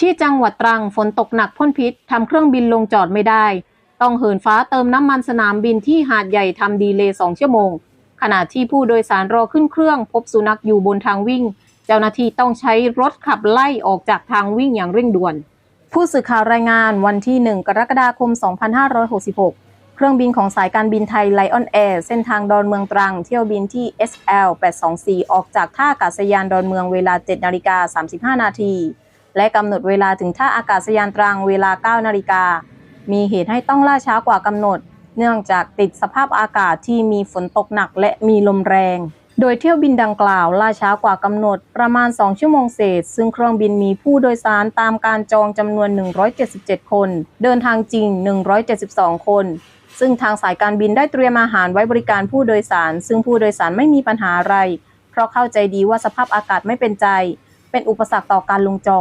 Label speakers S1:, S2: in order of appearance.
S1: ที่จังหวัดตรังฝนตกหนักพ่นพิษทำเครื่องบินลงจอดไม่ได้ ต้องเหินฟ้าเติมน้ำมันสนามบินที่หาดใหญ่ทำดีเลย์สองชั่วโมง ขณะที่ผู้โดยสารรอขึ้นเครื่อง พบสุนัขอยู่บนทางวิ่ง เจ้าหน้าที่ต้องใช้รถขับไล่ออกจากทางวิ่งอย่างเร่งด่วน ผู้สื่อข่าวรายงานวันที่ 1 กรกฎาคม 2566 เครื่องบินของสายการบินไทยไลออนแอร์เส้นทางดอนเมืองตรังเที่ยวบินที่ SL 824ออกจากท่าอากาศยานดอนเมืองเวลา7นาฬิกา35นาที และกำหนดเวลาถึงท่าอากาศยานตรังเวลา 9 นาฬิกา มีเหตุให้ต้องล่าช้ากว่ากำหนด เนื่องจากติดสภาพอากาศที่มีฝนตกหนักและมีลมแรง โดยเที่ยวบินดังกล่าวล่าช้ากว่ากำหนดประมาณ 2 ชั่วโมงเศษ ซึ่งเครื่องบินมีผู้โดยสารตามการจองจำนวน 177 คน เดินทางจริง 172 คน ซึ่งทางสายการบินได้เตรียมอาหารไว้บริการผู้โดยสาร ซึ่งผู้โดยสารไม่มีปัญหาอะไร เพราะเข้าใจดีว่าสภาพอากาศไม่เป็นใจ เป็นอุปสรรคต่อการลงจอด